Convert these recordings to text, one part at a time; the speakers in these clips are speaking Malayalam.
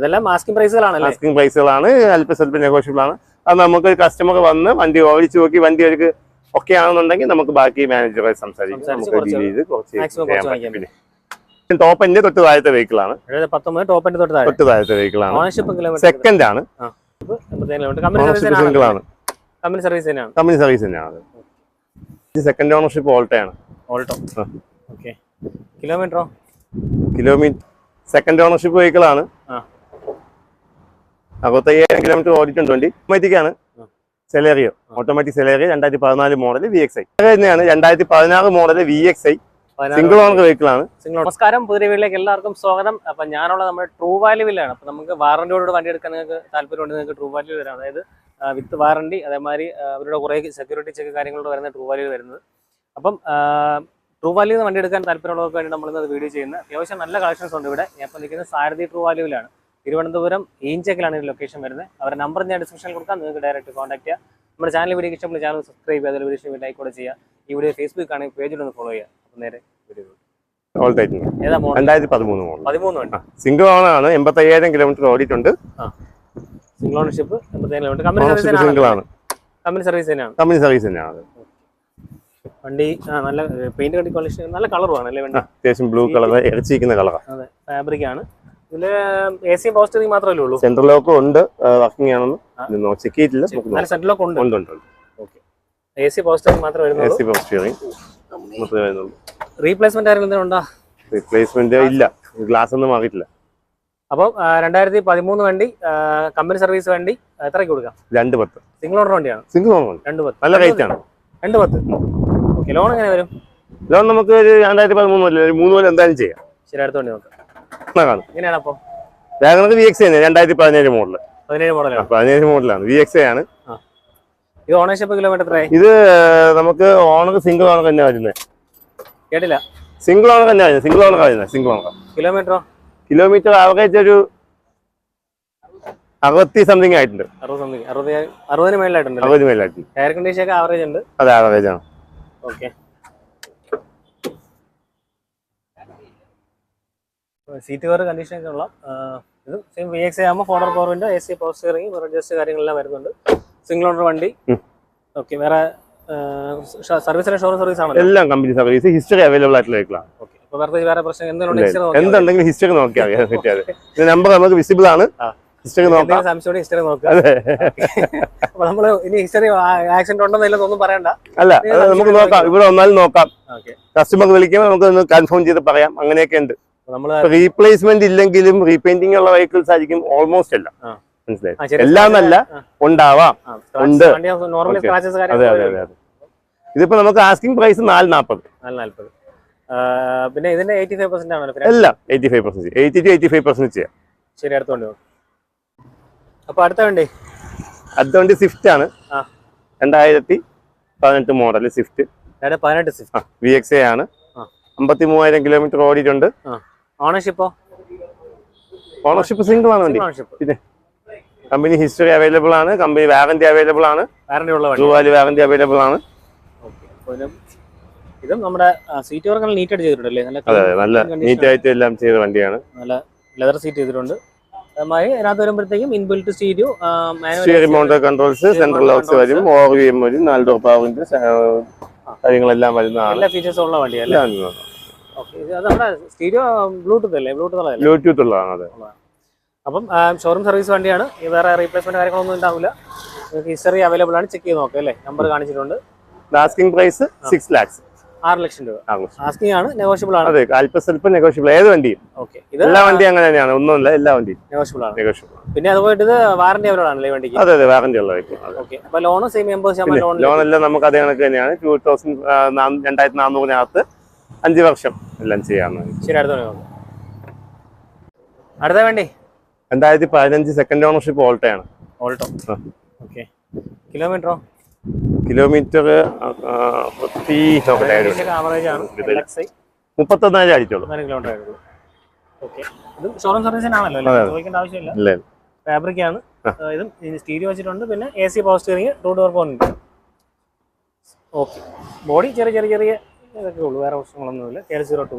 ഇതെല്ലാം മാസ്കിംഗ് പ്രൈസുകളാണല്ലേ മാസ്കിംഗ് പ്രൈസുകളാണ് അല്പസ്വല്പ നെഗോഷ്യബിൾ ആണ്. അത് നമുക്ക് കസ്റ്റമർ വന്ന് വണ്ടി ഓടിച്ചു നോക്കി വണ്ടി അവർക്ക് ഓക്കെ ആണെന്നുണ്ടെങ്കിൽ നമുക്ക് ബാക്കി മാനേജറെ സംസാരിക്കാം. നമുക്ക് ഡീൽ ചെയ്ത് കുറച്ച് ടോപ്പ് എന്റെ തൊട്ട് താഴത്തെ എന്റെ തൊട്ട് താഴെ. താഴത്തെ വെഹിക്കിൾ ആണ്. ഓണർഷിപ്പ് കിലോമീറ്റർ സെക്കൻഡ് ആണ്. ആണ്. കമ്പനി സർവീസ് തന്നെയാണ്? കമ്പനി സർവീസ് തന്നെയാണ്. ഇത് സെക്കൻഡ് ഓണർഷിപ്പ് ഓൾട്ടയാണ് ഓൾട്ടോ. ഓക്കെ കിലോമീറ്ററോ കിലോമീറ്റർ സെക്കൻഡ് ഓണർഷിപ്പ് വെഹിക്കിൾ ആണ്. ആ. അറുപത്തയ്യായിരം കിലോമീറ്റർ ഓടിയിട്ടുണ്ട് വണ്ടി. ഓട്ടോമാറ്റിക് ആണ്. സെലേറിയോ ഓട്ടോമാറ്റിക് സെലേറിയോ രണ്ടായിരത്തി പതിനാല് മോഡൽ വി എക്സ് ഐ തന്നെയാണ്. രണ്ടായിരത്തി പതിനാറ് model V X I single owner vehicle ആണ്. നമസ്കാരം. പുതിയ വീട്ടിലേക്ക് എല്ലാവർക്കും സ്വാഗതം. അപ്പൊ ഞാനുള്ള നമ്മുടെ ട്രൂ വാല്യൂവിലാണ് അപ്പൊ നമുക്ക് വാറന്റിയോട് വണ്ടി എടുക്കാൻ നിങ്ങൾക്ക് താല്പര്യമുണ്ട് നിങ്ങൾക്ക് ട്രൂ വാല്യൂ വരാം. അതായത് വിത്ത് വാറണ്ടി അതേമാതിരി അവരുടെ കുറേ സെക്യൂരിറ്റി ചെക്ക് കാര്യങ്ങളോട് വരുന്ന ട്രൂ വാല്യൂ വരുന്നത്. അപ്പം ട്രൂ വാല്യൂ വണ്ടി എടുക്കാൻ താല്പര്യമുള്ളവർക്ക് വേണ്ടി നമ്മൾ ഇന്ന് വീഡിയോ ചെയ്യുന്നത്. അത്യാവശ്യം നല്ല കളക്ഷൻസ് ഉണ്ട് ഇവിടെ. ഞാൻ ഇപ്പം നിൽക്കുന്നത് സാരഥി ട്രൂ വാല്യൂവിലാണ് തിരുവനന്തപുരം ഈഞ്ചക്കിലാണ് ഈ ലൊക്കേഷൻ വരുന്നത്. അവരുടെ നമ്പർ ഞാൻ ഡിസ്ക്രിപ്ഷനിൽ കൊടുക്കാം. നിങ്ങൾക്ക് ഡയറക്റ്റ് കോൺടാക്ട് ചെയ്യാം. നമ്മുടെ ചാനൽ വീഡിയോ ഇഷ്ടപ്പെടുന്ന ചാനൽ സബ്സ്ക്രൈബ് ചെയ്യുക. അതിൽ വീഡിയോ ലൈക്ക് കൂടെ ചെയ്യുക. ഈ വീഡിയോ ഫേസ്ബുക്ക് ആണെങ്കിൽ പേജിലൊന്ന് ഫോളോ ചെയ്യുക. അപ്പം നേരെ വീഡിയോ രണ്ടായിരത്തി പതിമൂന്ന് മോഡൽ പതിമൂന്ന് സിംഗിൾ ഓണർ എൺപത്തി അയ്യായിരം കിലോമീറ്റർ ഓടിയിട്ടുണ്ട്. സിംഗിൾ ഓണർഷിപ്പ് സിംഗിൾ ആണ്. കമ്പനി സർവീസ് തന്നെയാണ്. കമ്പനി സർവീസ് തന്നെയാണ്. വണ്ടി നല്ല പെയിന്റ് കണ്ടി ക്വാളിറ്റി നല്ല കളറുമാണ് അല്ലേ വണ്ടി? അത്യാവശ്യം ബ്ലൂ കളർ ഇറച്ചിരിക്കുന്ന കളറാണ് അതെ ഫാബ്രിക് ആണ്. ഇതിൽ എ സി പോസ്റ്ററിംഗ് മാത്രമേ ഉള്ളൂ? സെൻട്രൽ ലോക്ക് ഉണ്ട്. വർക്കിംഗ് ആണെന്ന് ചെക്ക് ചെയ്തിട്ടില്ല. സെറ്റിലൊക്കെ ഉണ്ട്. ഉണ്ട് ഉണ്ട് എ സി മാത്രമേ എ വരുന്നുള്ളൂ സി പവർ സ്റ്റിയറിംഗ് മാത്രമേ വരുന്നുള്ളൂ. റീപ്ലേസ്മെന്റ് ആരെങ്കിലും ഉണ്ടോ? റീപ്ലേസ്മെന്റ് ഇല്ല. ഗ്ലാസ് ഒന്നും മാറിയിട്ടില്ല. അപ്പോൾ രണ്ടായിരത്തി പതിമൂന്ന് വണ്ടി കമ്പനി സർവീസ് വണ്ടി എത്രയ്ക്ക് കൊടുക്കാം? രണ്ട് പത്ത്. സിംഗിൾ ഓണർ വണ്ടിയാണ്? സിംഗിൾ ഓണർ ഉണ്ട് രണ്ട് പത്ത്. നല്ല റേറ്റ് ആണ്. രണ്ട് പത്ത്. ഓക്കെ ലോൺ എങ്ങനെ വരും? ലോൺ നമുക്ക് രണ്ടായിരത്തി പതിമൂന്ന് മുതൽ മൂന്ന് മുതൽ എന്തായാലും ചെയ്യാം. ശരി അടുത്ത വണ്ടി നോക്കാം. കാണും എങ്ങനെയാണ് അപ്പോൾ വാഗണർ വി എക്സ് രണ്ടായിരത്തി പതിനേഴ് മോഡൽ പതിനേഴ് മോഡലാണ് പതിനേഴ് മോഡലാണ് വി എക്സ് ആണ്. ഇത് ഓണർഷിപ്പ് കിലോമീറ്റർ ഇത് നമുക്ക് ഓണർ സിംഗിൾ ഓണർ തന്നെ വരുന്നത് കേട്ടില്ല. സിംഗിൾ ഓണർ തന്നെ വരുന്നത് സിംഗിൾ ഓണർ വരുന്നത് സിംഗിൾ ഓണർ കിലോമീറ്ററോ കിലോമീറ്റർ ആവറേജ് ഒരു അറുപത്തി സംതിങ് ആയിട്ടുണ്ട്. അറുപത് സംതിങ് അറുപത് അറുപതിന് മേളിലായിട്ടുണ്ട് അറുപത് മേലായിട്ടുണ്ട് എയർ കണ്ടീഷൻ ഒക്കെ ആവറേജ് ഉണ്ട്. അത് ആവറേജ് ആണ്. ഓക്കെ സീറ്റ് കവർ കണ്ടീഷൻ ഒക്കെ ഉള്ള ഇത് സെയിം വി എക്സ് ആകുമ്പോൾ ഫോണർ power window A C power steering just കാര്യങ്ങളെല്ലാം വരുന്നുണ്ട്. സിംഗിൾ ഓണർ വണ്ടി. ഓക്കെ വേറെ സർവീസ് ഷോറൂം സർവീസ് ആണല്ലോ. എല്ലാം കമ്പനി സർവീസ് ഹിസ്റ്ററി അവൈലബിൾ ആയിട്ടുള്ള വെഹിക്കിളാണ് ഓക്കെ വേറെ പ്രശ്നം എന്തുണ്ടെങ്കിലും ഹിസ്റ്ററി നോക്കിയാൽ അറിയാൻ നമ്പർ നമുക്ക് വിസിബിൾ ആണ്. ഹിസ്റ്ററി നോക്കാം. സംശയം ഹിസ്റ്ററി നോക്കാം. അപ്പൊ നമ്മൾ ഇനി ഹിസ്റ്ററി ആക്സിഡന്റ് ഉണ്ടോ ഇല്ലെന്ന് ഒന്നും പറയണ്ട. അല്ല നമുക്ക് നോക്കാം. ഇവിടെ വന്നാലും നോക്കാം. കസ്റ്റമർക്ക് കസ്റ്റമർ വിളിക്കുമ്പോൾ നമുക്ക് കൺഫേം ചെയ്ത് പറയാം. അങ്ങനെയൊക്കെ ഉണ്ട്. നമ്മൾ റീപ്ലേസ്മെന്റ് ഇല്ലെങ്കിലും റീപെയിന്റിംഗ് ഉള്ള വെഹിക്കിൾസ് ആയിരിക്കും ഓൾമോസ്റ്റ് എല്ലാം. മനസ്സിലായി? എല്ലാം നല്ല ഉണ്ടാവാം. ഉണ്ട്. അതെ അതെ അതെ ഇതിപ്പോ നമുക്ക് ആസ്കിംഗ് പ്രൈസ് നാല് നാൽപ്പത് പിന്നെ ഇതിന്റെ എയ്റ്റി ഫൈവ് പെർസെന്റ് ആണല്ലോ പിന്നെ. എല്ലാം eighty five percent eighty to eighty five percent ചെയ്യാം. ശരി അടുത്ത അപ്പൊ അടുത്ത വണ്ടി. അടുത്ത വണ്ടി സ്വിഫ്റ്റ് ആണ്. രണ്ടായിരത്തി പതിനെട്ട് മോഡൽ സ്വിഫ്റ്റ് പതിനെട്ട് സിക്സ് വി എക്സ് എ ആണ്. അമ്പത്തി മൂവായിരം കിലോമീറ്റർ ഓടിയിട്ടുണ്ട്. ഓണർഷിപ്പോ ഓണർഷിപ്പ് സിംഗിൾ ആണ് വണ്ടി. പിന്നെ കമ്പനി ഹിസ്റ്ററി അവൈലബിൾ ആണ് കമ്പനി വാറന്റി അവൈലബിൾ ആണ് വാറന്റി ഉള്ള വണ്ടി. ട്രൂവാലി വാറന്റി അവൈലബിൾ ആണ്. ഇതും നമ്മുടെ സീറ്റ് വർക്ക് നല്ല നീറ്റ് ആയിട്ട് ചെയ്തിട്ടുണ്ടല്ലേ? നല്ല നല്ല നീറ്റ് ആയിട്ട് എല്ലാം ചെയ്ത വണ്ടിയാണ്. നല്ല ലെതർ സീറ്റ് ചെയ്തിട്ടുണ്ട്. അതുമായി അതിനകത്ത് വരുമ്പോഴത്തേക്കും inbuilt stereo mounted controls central locks വരും എം വരും നാല് ഡോർ പവറിന്റെ കാര്യങ്ങളെല്ലാം വരുന്നതാണ്. എല്ലാ ഫീച്ചേഴ്സും ഉള്ള വണ്ടിയല്ലേ? സ്റ്റീരിയോ ബ്ലൂടൂത്ത് അല്ലേ? ബ്ലൂടൂത്ത് ബ്ലൂടൂത്ത് ഉള്ളതാണ് അതെ. അപ്പം ഷോറൂം സർവീസ് വണ്ടിയാണ്. വേറെ റീപ്ലേസ്മെന്റ് കാര്യങ്ങളൊന്നും ഉണ്ടാവില്ല. ഹിസ്റ്ററി അവൈലബിൾ ആണ്. ചെക്ക് ചെയ്ത് നോക്കാം അല്ലേ? നമ്പർ കാണിച്ചിട്ടുണ്ട്. ആസ്കിംഗ് പ്രൈസ് സിക്സ് ലാക്സ് ആറ് ലക്ഷം രൂപ. ആസ്കിംഗ് ആണ് നെഗോഷ്യബിൾ ആണ്. അതെ അല്പസ്വല്പം നെഗോഷ്യബിൾ ഏത് വണ്ടിയും. ഓക്കെ. ഇത് എല്ലാ വണ്ടിയും അങ്ങനെ തന്നെയാണ്. ഒന്നുമില്ല എല്ലാ വണ്ടിയും. നെഗോഷ്യബിൾ ആണ്. നെഗോഷ്യബിൾ പിന്നെ അതുപോലെ ഇത് വാറന്റി അവൈലബിൾ ആണല്ലേ വണ്ടിക്ക്? അതെ അതെ വാറന്റി ഉള്ള ഓക്കെ. അപ്പൊ ലോൺ സെയിം എൺപത് ശതമാനം ലോൺ ലോൺ എല്ലാം നമുക്ക് അതേ കണക്ക് തന്നെയാണ്. ടൂ തൗസൻഡ് രണ്ടായിരത്തി നാനൂറിനകത്ത് അഞ്ച് വർഷം എല്ലാം ചെയ്യാവുന്നതാണ് ശരി അടുത്ത വണ്ടി അടുത്ത വണ്ടി. രണ്ടായിരത്തി പതിനഞ്ച് സെക്കൻഡ് ഓണർഷിപ്പ് ഓൾട്ടയാണ് ഓൾട്ടോ. ഓക്കെ കിലോമീറ്ററോ കിലോമീറ്റർ മുപ്പത്തൊന്നായിരം അടിച്ചോളൂ. ഷോറൂം സർവീസിനാണല്ലോ ആവശ്യമില്ല. ഫാബ്രിക് ആണ്. ഇതും സ്റ്റീരിയോ വെച്ചിട്ടുണ്ട്. പിന്നെ A C power steering two door പോകുന്നുണ്ട് ഓക്കെ ബോഡി ചെറിയ ചെറിയ ചെറിയ ഇതൊക്കെ ഉള്ളൂ. വേറെ പ്രശ്നങ്ങളൊന്നുമില്ല K L zero two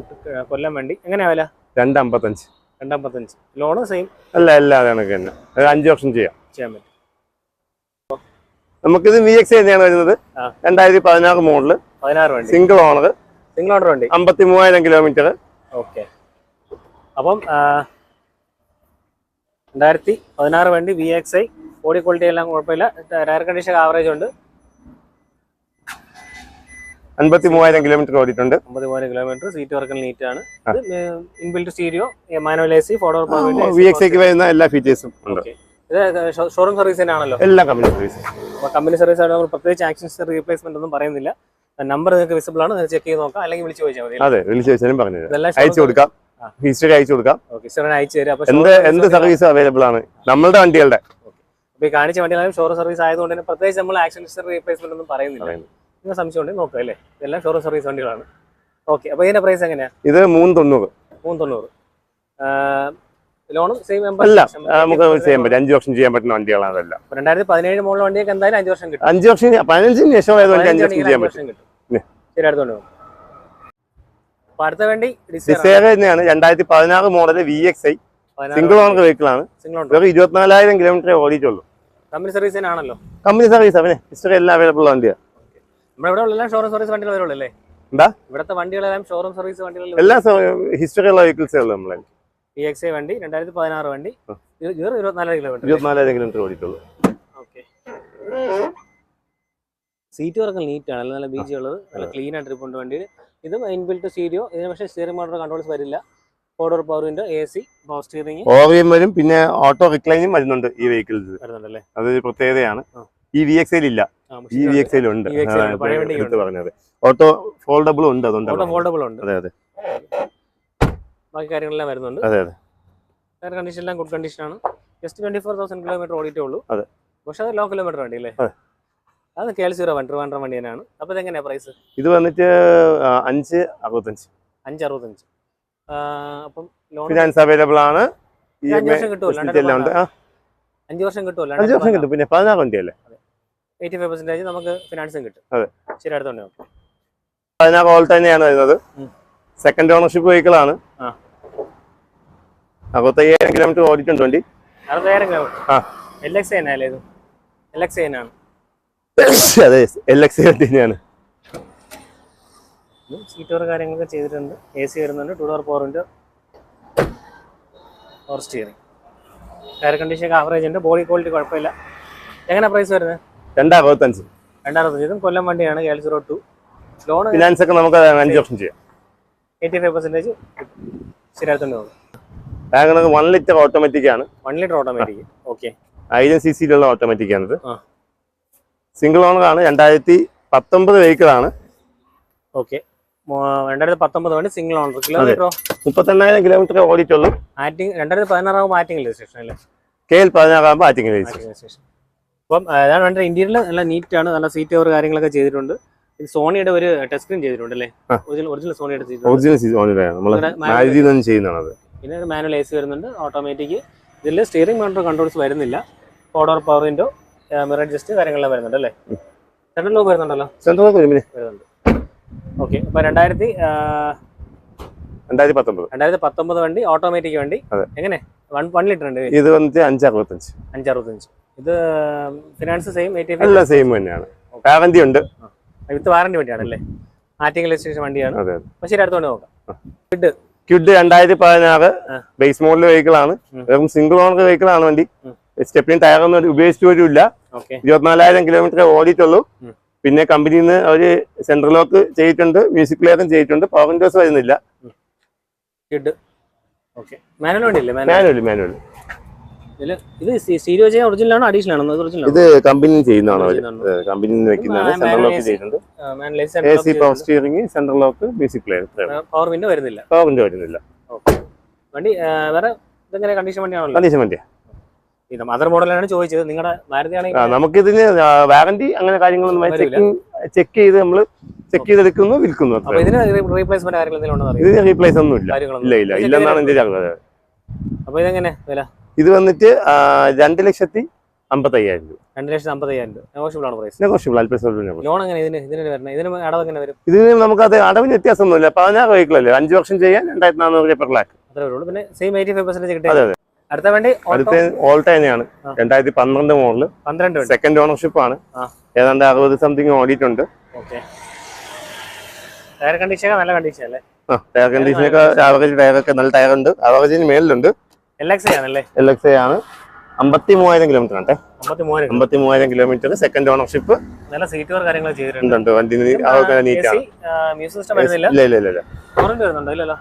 Kollam വണ്ടി. എങ്ങനെയാ വില? രണ്ട് അമ്പത്തഞ്ച് രണ്ടമ്പത്തഞ്ച്. ലോണ് സെയിം അല്ല എല്ലാ കണക്ക് തന്നെ. അത് അഞ്ച് ഓപ്ഷൻ ചെയ്യാം. ചെയ്യാൻ പറ്റും. നമുക്കിത് വി എക്സ് തന്നെയാണ് വരുന്നത്. രണ്ടായിരത്തി പതിനാറ് മോഡൽ. പതിനാറ് വണ്ടി. സിംഗിൾ ഓണർ സിംഗിൾ ഓണർ വണ്ടി. അമ്പത്തി മൂവായിരം കിലോമീറ്റർ ഓക്കെ അപ്പം രണ്ടായിരത്തി പതിനാറ് വണ്ടി V X I body quality എല്ലാം കുഴപ്പമില്ല. ടയർ കണ്ടീഷൻ ആവറേജ് ഉണ്ട്. അൻപത്തി മൂവായിരം കിലോമീറ്റർ ഓടിയിട്ടുണ്ട്. അമ്പത് മൂവായിരം കിലോമീറ്റർ സീറ്റ് വർക്കൽ നീറ്റ് ആണ്. Inbuilt stereo manual A C four door V X ഐക്ക് വരുന്ന എല്ലാ ഫീച്ചേഴ്സും ഉണ്ട്. ഷോറൂം സർവീസ് തന്നെയാണല്ലോ എല്ലാ കമ്പനി സർവീസ് കമ്പനി സർവീസ് ആണ് പ്രത്യേകിച്ച് ആക്ഷൻ റീപ്ലേസ്മെന്റ് ഒന്നും പറയുന്നില്ല. നമ്പർ നിങ്ങൾക്ക് വിസിബിൾ ആണ് ചെക്ക് ചെയ്ത് നോക്കാം. അല്ലെങ്കിൽ വിളിച്ചു ചോദിച്ചാൽ മതി. അതെ വിളിച്ചു ചോദിച്ചാലും പറഞ്ഞു അയച്ചു കൊടുക്കാം. ഹിസ്റ്ററി അയച്ചു കൊടുക്കാം. ഹിസ്റ്ററി അയച്ചു തരാം. എന്ത് എന്ത് സർവീസ് അവൈലബിൾ ആണ്? നമ്മളുടെ വണ്ടികളുടെ. കാണിച്ച വണ്ടികളും ഷോറൂം സർവീസ് ആയതുകൊണ്ട് തന്നെ പ്രത്യേകിച്ച് നമ്മൾ ആക്ഷൻ റീപ്ലേസ്മെന്റ് ഒന്നും പറയുന്നില്ല. പറയുന്നു. നിങ്ങൾ സംശയം ഉണ്ടെങ്കിൽ നോക്കുക അല്ലേ? ഇതെല്ലാം ഷോറൂം സർവീസ് വണ്ടികളാണ്. ഓക്കെ അപ്പോൾ ഇതിന്റെ പ്രൈസ് എങ്ങനെയാണ് ഇത് മൂന്ന് തൊണ്ണൂറ് മൂന്ന് തൊണ്ണൂറ് ലോണും സെയിം അല്ല നമുക്ക് ചെയ്യാൻ പറ്റും. അഞ്ച് വർഷം ചെയ്യാൻ പറ്റുന്ന വണ്ടികളാണ് അതെല്ലാം. രണ്ടായിരത്തി പതിനേഴ് മുകളിൽ വണ്ടിയൊക്കെ എന്തായാലും അഞ്ച് വർഷം കിട്ടും. അഞ്ച് വർഷം പതിനഞ്ചിന് ശേഷം ഏത് വണ്ടി അഞ്ച് വർഷം ചെയ്യാൻ പറ്റും? ശരി അടുത്തോണ്ട് പോകും അടുത്ത വണ്ടി ഡിസൈർ തന്നെയാണ്. രണ്ടായിരത്തി പതിനാറ് model V X I single owner vehicle ആണ്. ഇരുപത്തിനാലായിരം കിലോമീറ്റർ ഓടിയിട്ടുള്ളൂ. കമ്പനി സർവീസ് തന്നെയാണല്ലോ. കമ്പനി സർവീസ് അവനെ ഹിസ്റ്ററി എല്ലാം അവൈലബിൾ വണ്ടിയാണ്. ഇവിടെ എല്ലാം ഷോറൂം സർവീസ് വണ്ടികൾ വരുള്ളൂ അല്ലേ എന്താ? ഇവിടുത്തെ വണ്ടികളെല്ലാം ഷോറൂം സർവീസ് വണ്ടികൾ എല്ലാ ഹിസ്റ്ററി ഉള്ള വെഹിക്കിൾസേ ഉള്ളൂ നമ്മളെ. ഇ എക്സ് ഐ വണ്ടി രണ്ടായിരത്തി പതിനാറ് വണ്ടി. ആ. ഇത് വെറും ഇരുപത്തിനാല് കിലോമീറ്റർ ഇരുപത്തിനാലായിരം കിലോമീറ്റർ ഓടിയിട്ടുള്ളൂ. ഓക്കെ സീറ്റ് വർക്കൽ നീറ്റ് ആണ്. നല്ല ബീച്ച് ഉള്ളത്. നല്ല ക്ലീൻ ആയിട്ട് ഇരിപ്പുണ്ട് വണ്ടി ഇതും ഇൻബിൽറ്റ് സ്റ്റീരിയോ ഇതിന് പക്ഷേ സ്റ്റിയറിംഗ് മോട്ടർ കൺട്രോൾസ് വരില്ല. Power window A C power steering ഓവിയം വരും. പിന്നെ ഓട്ടോ റിക്ലൈനും വരുന്നുണ്ട് ഈ വെഹിക്കിൾസ് വരുന്നുണ്ടല്ലേ? അതൊരു പ്രത്യേകതയാണ്. ഈ വി എക്സ് ഇല്ല. ഈ വി എക്സ് ഉണ്ട്. എടുത്ത് പറഞ്ഞത്. ഓട്ടോ ഫോൾഡബിൾ ഉണ്ട് അതുകൊണ്ട് ഫോൾഡബിൾ ഉണ്ട്. അതെ അതെ. ബാക്കി കാര്യങ്ങളെല്ലാം വരുന്നുണ്ട്. അതെ അതെ. ടയർ കണ്ടീഷൻ എല്ലാം ഗുഡ് കണ്ടീഷൻ ആണ്. Just twenty four thousand kilometre ഓടിയിട്ടേ ഉള്ളൂ. അതെ. പക്ഷെ അത് ലോ കിലോമീറ്റർ വണ്ടി അല്ലേ? അതെ. K L zero one Trivandrum വണ്ടി തന്നെയാണ്. അപ്പോൾ ഇതെങ്ങനെയാണ് പ്രൈസ് ഇത് വന്നിട്ട് അഞ്ച് അറുപത്തഞ്ച്. അഞ്ച് അറുപത്തഞ്ച്. അപ്പം ലോൺ ഫിനാൻസ് അവൈലബിൾ ആണ്. അഞ്ച് വർഷം കിട്ടുമല്ലോ അഞ്ച് വർഷം കിട്ടുമല്ലോ അഞ്ച് വർഷം കിട്ടും. പിന്നെ പതിനാറ് വണ്ടിയല്ലേ? എയ്റ്റി ഫൈവ് പെർസെന്റേജ് നമുക്ക് ഫിനാൻസും കിട്ടും. അതെ. ശരി അടുത്തോണ്ട് പതിനാറ് ഓൾ തന്നെയാണ് വരുന്നത്. സെക്കൻഡ് ഓണർഷിപ്പ് വെഹിക്കിൾ ആണ്. അറുപത്തയ്യായിരം കിലോമീറ്റർ ഓടിയിട്ടുണ്ട് വണ്ടി. അറുപതായിരം കിലോമീറ്റർ ആ. എൽ എക്സ് തന്നെയല്ലേ ഇത്? എൽ എക്സ് തന്നെയാണ് അതെ എൽ എക്സ് തന്നെയാണ്. സീറ്റ് ഓർ കാര്യങ്ങളൊക്കെ ചെയ്തിട്ടുണ്ട്. എ സി വരുന്നുണ്ട് two door steering air condition ഒക്കെ ആവറേജ് ഉണ്ട്. ബോഡി ക്വാളിറ്റി കുഴപ്പമില്ല. എങ്ങനെ പ്രൈസ് വരുന്നത്? രണ്ട് അറുപത്തഞ്ച് രണ്ടായിരത്തി ഇതും കൊല്ലം വണ്ടിയാണ് K L zero two. Loan finance ഒക്കെ നമുക്ക് അഞ്ച് ഓപ്ഷൻ ചെയ്യാം. എയ്റ്റി ഫൈവ് പെർസെന്റേജ് ശരിയായിട്ടുണ്ട് വാഗണർ വൺ ലിറ്റർ ഓട്ടോമാറ്റിക് ആണ്. വൺ ലിറ്റർ ഓട്ടോമാറ്റിക് ഓക്കെ ആയിരം സി സിയിലുള്ള ഓട്ടോമാറ്റിക് ആണിത്. സിംഗിൾ ഓണർ ആണ് രണ്ടായിരത്തി പത്തൊമ്പത് വെഹിക്കിൾ ആണ്. ഓക്കെ രണ്ടായിരത്തി പത്തൊമ്പത് വണ്ടി സിംഗിൾ ഓണർ കിലോമീറ്ററോ മുപ്പത്തെണ്ണായിരം കിലോമീറ്റർ ഓടിയിട്ടുള്ളൂ. രണ്ടായിരത്തി പതിനാറാകുമ്പോൾ ആറ്റിംഗ് രജിസ്ട്രേഷൻ അല്ലേ കെ എൽ പതിനാറാകുമ്പോൾ ആറ്റിംഗ് രജിസ്ട്രേഷൻ അപ്പം അതാണ് വേണ്ട ഇന്റീരിയർ നല്ല നീറ്റ് ആണ് നല്ല സീറ്റ് ഓവർ കാര്യങ്ങളൊക്കെ ചെയ്തിട്ടുണ്ട്. സോണിയുടെ ഒരു ടച്ച് സ്ക്രീൻ ചെയ്തിട്ടുണ്ട് അല്ലേ? ഒറിജിനൽ സോണിയുടെ ചെയ്യുന്നതാണ് പിന്നെ ഒരു മാനുവൽ എ സി വരുന്നുണ്ട്. ഓട്ടോമാറ്റിക് ഇതിൽ സ്റ്റിയറിംഗ് മോട്ടർ കൺട്രോൾസ് വരുന്നില്ല. Four door power window mirror adjust കാര്യങ്ങളെല്ലാം വരുന്നുണ്ട് അല്ലേ? സെൻട്രൽ ലോക്ക് വരുന്നുണ്ടല്ലോ? സെൻട്രൽ പിന്നെ വരുന്നുണ്ട്. ഓക്കെ അപ്പോൾ രണ്ടായിരത്തി രണ്ടായിരത്തി പത്തൊമ്പത് രണ്ടായിരത്തി പത്തൊമ്പത് വണ്ടി. ഓട്ടോമാറ്റിക് വണ്ടി എങ്ങനെ? വൺ വൺ ലിറ്റർ ഉണ്ട് ഇത് വന്നിട്ട് അഞ്ച് അറുപത്തഞ്ച് അഞ്ചറുപത്തഞ്ച്. ഇത് ഫിനാൻസ് സെയിം എല്ലാം സെയിം തന്നെയാണ്. വാറന്റി ഉണ്ട്. വിത്ത് വാറണ്ടി വണ്ടിയാണ് അല്ലേ? ആറ്റിങ്ങൽ രജിസ്ട്രേഷൻ വണ്ടിയാണ്. അപ്പോൾ ശരി അടുത്തോണ്ട് നോക്കാം. ക്യുഡ് രണ്ടായിരത്തി പതിനാറ് ബേസ് മോഡൽ വെഹിക്കിൾ ആണ്. വെറും സിംഗിൾ ഓണർ വെഹിക്കിൾ ആണ് വണ്ടി. സ്റ്റെപ്പിനും ടയറൊന്നും ഉപയോഗിച്ചിട്ട് വരില്ല ഇരുപത്തിനാലായിരം കിലോമീറ്റർ ഓടിയിട്ടുള്ളൂ. പിന്നെ കമ്പനിന്ന് നിന്ന് അവർ സെൻട്രൽ ലോക്ക് ചെയ്തിട്ടുണ്ട്. മ്യൂസിക് പ്ലെയറും ചെയ്തിട്ടുണ്ട്. പവർ വിൻഡോസ് വരുന്നില്ല. കിഡ്. ഓക്കെ. Manual manual. ഇത് സ്റ്റീരിയോ ചെയ്യാൻ ഒറിജിനൽ ആണോ അഡീഷണൽ ആണോ? ഒറിജിനൽ ഇത് ചെയ്യുന്നതാണ് അവർ? വെക്കുന്നതാണ് സെൻട്രൽ ലോക്ക് AC. ചെയ്തിട്ടുണ്ട്. Manual A C power steering central lock basic power window വരുന്നില്ല. പവർ വിൻഡോ വരുന്നില്ല. വണ്ടി ആ, വേറെ ഇതെങ്ങനെ കണ്ടീഷൻ വണ്ടിയാണല്ലോ കണ്ടീഷൻ വണ്ടിയാ. ഇത് മദർ മോഡലാണ് ചോദിച്ചത്. നിങ്ങളുടെ മാരുതി ആ, നമുക്കിതിന് വാറന്റി അങ്ങനെ കാര്യങ്ങളൊന്നും. ചെക്കിങ് ചെക്ക് ചെയ്ത് നമ്മൾ ചെക്ക് ചെയ്തെടുക്കുന്നു വിൽക്കുന്നു ഇതിന് റീപ്ലേസ്മെന്റ് കാര്യങ്ങൾ എന്തെങ്കിലും ഉണ്ടോ അറിയാം? ഇത് റീപ്ലേസ് ഒന്നും ഇല്ല. ഇല്ല ഇല്ല. ഇല്ല. ഇല്ലെന്നാണ് എന്റെ അറിവ് അപ്പൊ ഇതെങ്ങനെ വില? ഇത് വന്നിട്ട് രണ്ട് ലക്ഷത്തി അമ്പത്തി അയ്യായിരം രൂപ. രണ്ട് ലക്ഷത്തി അമ്പത് അയ്യായിരം രൂപ. നെഗോഷ്യബിൾ ആണ് പ്രൈസ് നെഗോഷ്യബിൾ അല്പം. ലോൺ അങ്ങനെ ഇതിന് ഇതിന് വരണം? ഇതിന് അടവ് എങ്ങനെ വരും? ഇതിന് നമുക്കത് അടവിന് വ്യത്യാസമൊന്നുമില്ല. പതിനാറ് വെഹിക്കിൾ അല്ലേ? അഞ്ച് വർഷം ചെയ്യാൻ രണ്ടായിരത്തി നാനൂറ് രൂപ പെർ ലാക്ക് അത്രേ പിന്നെ സെയിം എയ്റ്റി ഫൈവ് പെർസെന്റേജ് കിട്ടി അതെ അതെ. അടുത്ത വണ്ടി അടുത്ത ഓൾട്ട തന്നെയാണ്. രണ്ടായിരത്തി പന്ത്രണ്ട് മോഡൽ. പന്ത്രണ്ട് സെക്കൻഡ് ഓണർഷിപ്പ് ആണ്. ഏതാണ്ട് അറുപത് സംതിങ് ഓടിയിട്ടുണ്ട്. ടയർ കണ്ടീഷൻ നല്ല കണ്ടീഷൻ അല്ലേ? ടയർ കണ്ടീഷനൊക്കെ ആവറേജ് ടയറൊക്കെ നല്ല ടയർ ഉണ്ട്. ആവറേജിന് മേലിലുണ്ട്. എൽ എക്സ് ആണല്ലേ? എൽ എക്സ് ആണ്. അമ്പത്തി മൂവായിരം കിലോമീറ്റർ ആണ് അമ്പത്തി മൂവായിരം കിലോമീറ്റർ സെക്കൻഡ് ഓണർഷിപ്പ് നല്ല സീറ്റ് വർക്ക് കാര്യങ്ങൾ ചെയ്തിട്ടുണ്ട്. വണ്ടി നീറ്റ് ആണ്. മ്യൂസിക് സിസ്റ്റം വരുന്നില്ല? ഇല്ല ഇല്ല ഇല്ല ഇല്ല. വരുന്നുണ്ടോ? ഇല്ലല്ലോ.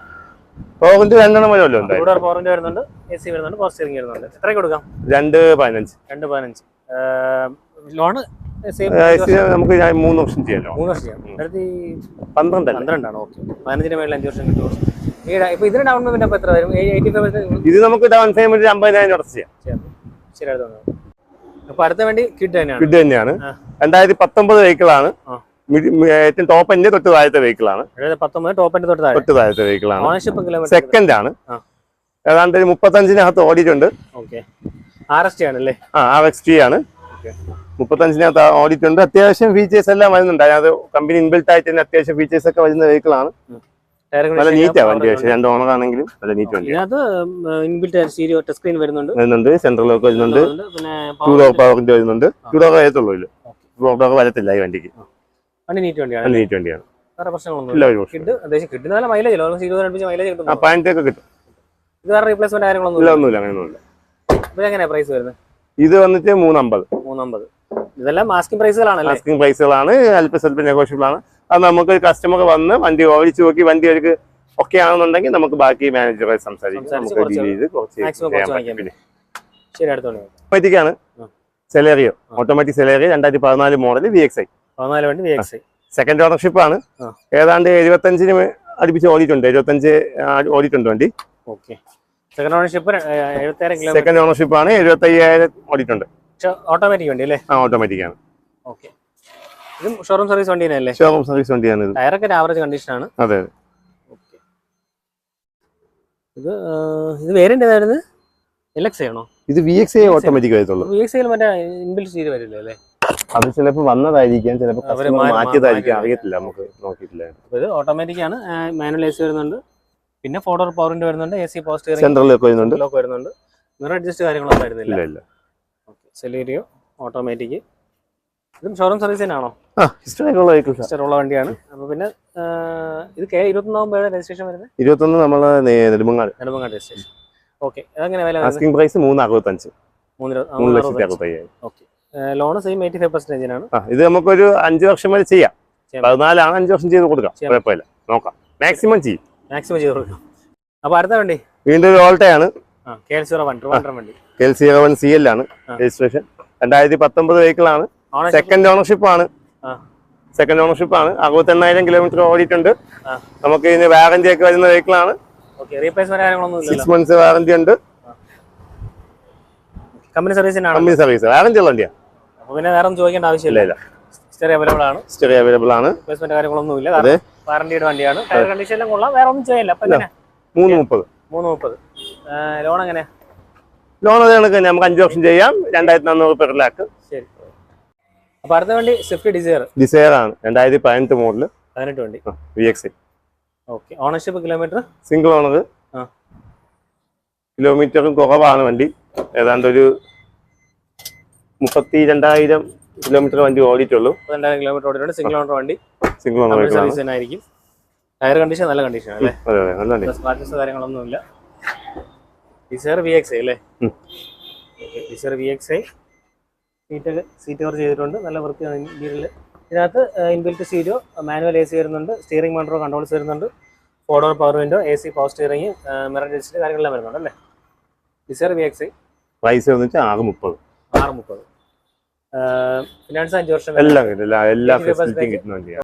പോകന്റ് രണ്ടെണ്ണം ഉണ്ടായി കൂടുതൽ പവറിന്റെ വരുന്നുണ്ട് എ സി വരുന്നുണ്ട് പവർ സ്റ്റിയറിംഗ് വരുന്നുണ്ട്. എത്രയ്ക്ക് കൊടുക്കാം? രണ്ട് പതിനഞ്ച്. രണ്ട് പതിനഞ്ച്. ലോണ് നമുക്ക് മൂന്ന് ഓപ്ഷൻ ചെയ്യാമല്ലോ മൂന്ന് ഓപ്ഷൻ ചെയ്യാം. പന്ത്രണ്ട് പന്ത്രണ്ടാണ് ഓക്കെ. പതിനഞ്ചിന് മേളിൽ അഞ്ച് വർഷം കിട്ടും. ഇപ്പൊ ഇതിന് ഡൗൺ പേയ്മെന്റ് അപ്പൊ എത്ര വരും? എയ്റ്റി ഫൈവ് ഇത് നമുക്ക് ഡൗൺ പേയ്മെന്റ് അമ്പതിനായിരം അടച്ച് ചെയ്യാം. അപ്പൊ അടുത്ത വേണ്ടി കിഡ് തന്നെയാണ്. രണ്ടായിരത്തി പത്തൊമ്പത് വെഹിക്കിളാണ്. ഏറ്റവും ടോപ്പ് എന്റെ തൊട്ട് താഴത്തെ വെഹിക്കിളാണ് തൊട്ട് താഴെ. തൊട്ട് താഴത്തെ വെഹിക്കിളാണ് സെക്കൻഡ് ആണ്. ഏതാണ്ട് മുപ്പത്തഞ്ചിനകത്ത് ഓടിയിട്ടുണ്ട്. ആർ എക്സ് ടി ആണ്. മുപ്പത്തഞ്ചിനകത്ത് ഓടിയിട്ടുണ്ട്. അത്യാവശ്യം ഫീച്ചേഴ്സ് എല്ലാം വരുന്നുണ്ട്. അത് കമ്പനി ഇൻബിൽട്ട് ആയിട്ട് തന്നെ അത്യാവശ്യം ഫീച്ചേഴ്സ് ഒക്കെ വരുന്ന വെഹിക്കിളാണ് നല്ല നീറ്റാ വണ്ടി. പക്ഷേ രണ്ട് ഓണർ ആണെങ്കിലും നല്ല നീറ്റ് വണ്ടി ഇൻബിൽറ്റ് സ്റ്റീരിയോ ടച്ച് സ്ക്രീൻ വരുന്നുണ്ട്. വരുന്നുണ്ട്. ലോക്ക് വരുന്നുണ്ട്. പിന്നെ ടൂ ഡോർ പവറിന്റെ വരുന്നുണ്ട്. ടൂ ഡോർ വരത്തുള്ളൂ ഇല്ല ടൂ ഡോർ വരത്തില്ല ഈ വണ്ടിക്ക്. വണ്ടി നീറ്റ് വണ്ടിയാണ് നല്ല നീറ്റ് വണ്ടിയാണ്. വേറെ പ്രശ്നങ്ങളൊന്നും ഇല്ല ഒരു പ്രശ്നം കിഡ് അത്യാവശ്യം കിഡ് നല്ല മൈലേജ് കിട്ടും. പതിനെട്ടൊക്കെ കിട്ടും. ഇത് വേറെ റീപ്ലേസ്മെന്റ് കാര്യങ്ങളൊന്നും ഇല്ല ഇല്ല ഒന്നുമില്ല അങ്ങനെയൊന്നുമില്ല. എങ്ങനെയാ പ്രൈസ് വരുന്നത്? ഇത് വന്നിട്ട് മൂന്നമ്പത്. മൂന്നമ്പത്. ഇതെല്ലാം മാസ്കിംഗ് മാസ്കിംഗ് പ്രൈസുകളാണ് അല്പ സ്വല്പം നെഗോഷ്യബിൾ ആണ് അത് നമുക്ക് കസ്റ്റമർ വന്ന് വണ്ടി ഓടിച്ചു നോക്കി വണ്ടി അവർക്ക് ഒക്കെ ആണെന്നുണ്ടെങ്കിൽ നമുക്ക് ബാക്കി മാനേജറെ സംസാരിക്കാം നമുക്ക് ഡീൽ ചെയ്ത് കുറച്ച് ശരി സെലേറിയോ ഓട്ടോമാറ്റിക് സെലേറിയോ രണ്ടായിരത്തി പതിനാല് മോഡൽ വി എക്സ് ഐ പതിനാല് വണ്ടി V X I second ownership ആണ്. ഏതാണ്ട് എഴുപത്തഞ്ചിന് അടുപ്പിച്ച് ഓടിയിട്ടുണ്ട്. എഴുപത്തഞ്ച് ഓടിയിട്ടുണ്ട് വണ്ടി. Okay second ownership kilometre second ownership ആണ്. എഴുപത്തി അയ്യായിരം ഓടിയിട്ടുണ്ട് ഓട്ടോമാറ്റിക് വണ്ടി അല്ലേ? ആ ഓട്ടോമാറ്റിക് ആണ്. ഓക്കെ ഇതും ഷോറൂം സർവീസ് വണ്ടി തന്നെയല്ലേ ഷോറൂം സർവീസ് വണ്ടിയാണ് ഇത്. ടയറൊക്കെ ആവറേജ് കണ്ടീഷൻ ആണ്. അതെ അതെ. ഇത് ഇത് വേരിയന്റ് ഏതായിരുന്നു? എൽ എക്സ് ആണോ? ഇത് വി എക്സ് ഐ ഓട്ടോമാറ്റിക് ആയിട്ടുള്ളൂ വി എക്സ് മറ്റേ ഇൻബിൽ ചെയ്ത് വരില്ലേ അല്ലേ? അത് ചിലപ്പോൾ വന്നതായിരിക്കാം ചിലപ്പോ മാറ്റിയതായിരിക്കാം. അറിയത്തില്ല നമുക്ക് നോക്കിയിട്ടില്ല. ഇത് ഓട്ടോമാറ്റിക് ആണ്. മാനുവൽ എ സി വരുന്നുണ്ട്. പിന്നെ ഫോട്ടോ പവറിന്റെ വരുന്നുണ്ട്. എ സി പോസ്റ്റ് സെൻട്രൽ സെൻട്രലിലൊക്കെ വരുന്നുണ്ട്. ലോക്ക് വരുന്നുണ്ട്. മിറർ അഡ്ജസ്റ്റ് കാര്യങ്ങളൊന്നും വരുന്നില്ല. ഇല്ല സെലീരിയോ ഓട്ടോമാറ്റിക് ഇതും ഷോറൂം സർവീസ് തന്നെയാണോ? ആ ഹിസ്റ്ററി ഉള്ള വെഹിക്കിൾസ് ഇഷ്ടമുള്ള വണ്ടിയാണ്. അപ്പോൾ പിന്നെ ഇത് കെ ഇരുപത്തൊന്നാകുമ്പോഴാണ് രജിസ്ട്രേഷൻ വരുന്നത്? ഇരുപത്തൊന്ന് നമ്മൾ നെടുമങ്ങാട്. നെടുമങ്ങാട് രജിസ്ട്രേഷൻ ഓക്കെ അതെങ്ങനെ വില ആസ്കിംഗ് പ്രൈസ് മൂന്ന് അറുപത്തഞ്ച്. മൂന്ന് ലക്ഷത്തി അറുപത്തയ്യായിരം. Okay loan same eighty five percentage ആണ്. ഇത് നമുക്കൊരു അഞ്ച് വർഷം വരെ ചെയ്യാം. പതിനാലാണ് അഞ്ച് വർഷം ചെയ്ത് കൊടുക്കാം. കുഴപ്പമില്ല. നോക്കാം. മാക്സിമം ചെയ്യും. മാക്സിമം ചെയ്ത് കൊടുക്കാം. അപ്പൊ അടുത്ത വണ്ടി. വീണ്ടും ഒരു ഓൾട്ടയാണ് സീറോ വൺ സി എൽ ആണ് രജിസ്ട്രേഷൻ രണ്ടായിരത്തി പത്തൊമ്പത് വെഹിക്കിൾ ആണ്. സെക്കൻഡ് ഓണർഷിപ്പ് ആണ്. സെക്കൻഡ് ഓണർഷിപ്പ് ആണ്. അറുപത്തെണ്ണായിരം കിലോമീറ്റർ ഓടിയിട്ടുണ്ട്. നമുക്ക് ഇതിന് വാറന്റി ഒക്കെ വരുന്ന വെഹിക്കിൾ ആണ്. സിക്സ് മന്ത്സ് വാറന്റി ഉണ്ട്. കമ്പനി സർവീസിനാണ് കമ്പനി സർവീസ് വാറന്റി ഉള്ള വണ്ടിയാണ് അപ്പോൾ പിന്നെ വേറെ ഒന്നും ചോദിക്കേണ്ട ആവശ്യമില്ല. ഇല്ല ഹിസ്റ്ററി അവൈലബിൾ ആണ്. സ്റ്റെറി അവൈലബിൾ ആണ്. പ്ലേസ്മെന്റ് കാര്യങ്ങളൊന്നും ഇല്ല അതെ. വാറണ്ടിയുടെ വണ്ടിയാണ്. ടയർ കണ്ടീഷൻ എല്ലാം കൊള്ളാം. വേറെ ഒന്നും ചെയ്യില്ല. അപ്പൊ മൂന്ന് മുപ്പത്. മൂന്ന് മുപ്പത്. ലോൺ എങ്ങനെ? ലോൺ അത് കണക്ക് നമുക്ക് അഞ്ച് വർഷം ചെയ്യാം. രണ്ടായിരത്തി നാനൂറ് പെർ ലാക്ക് ശരി. അപ്പൊ അടുത്ത വണ്ടി സ്വിഫ്റ്റ് ഡിസയർ ഡിസയർ ആണ്. രണ്ടായിരത്തി പതിനെട്ട് മോഡൽ പതിനെട്ട് വണ്ടി. V X okay ownership kilometre single owner കിലോമീറ്ററും കുറവാണ് വണ്ടി. ഏതാണ്ട് ഒരു മുപ്പത്തി രണ്ടായിരം കിലോമീറ്റർ വണ്ടി ഓടിയിട്ടുള്ളൂ. രണ്ടായിരം കിലോമീറ്റർ ഓടിയിട്ടുണ്ട്. സിംഗിൾ ഓണർ വണ്ടി. സിംഗിൾ ഓണർ സർവീസ് തന്നെ ആയിരിക്കും. ടയർ കണ്ടീഷൻ നല്ല കണ്ടീഷൻ അല്ലേ? നല്ല വണ്ടി സ്ക്രാച്ചസ് കാര്യങ്ങളൊന്നുമില്ല. ഡിസയർ വി എക്സ് ഐ അല്ലേ. ഡിസയർ വി എക്സ് ഐ സീറ്റൊക്കെ സീറ്റ് കവർ ചെയ്തിട്ടുണ്ട്. നല്ല വൃത്തിയാണ് ഇന്ത്യയിൽ ഇതിനകത്ത് inbuilt stereo manual A C വരുന്നുണ്ട്. സ്റ്റിയറിംഗ് മണ്ടറോ കൺട്രോൾസ് വരുന്നുണ്ട്. Four door power window A C power steering mirror adjust കാര്യങ്ങളെല്ലാം വരുന്നുണ്ട് അല്ലേ? Dzire V X I price ആറ് മുപ്പത്. ആറ് മുപ്പത്. ഫിനാൻസ് അഞ്ച് വർഷം എല്ലാം എല്ലാ എല്ലാ 85% ഫെസിലിറ്റിയും കിട്ടുന്ന വണ്ടിയാണ്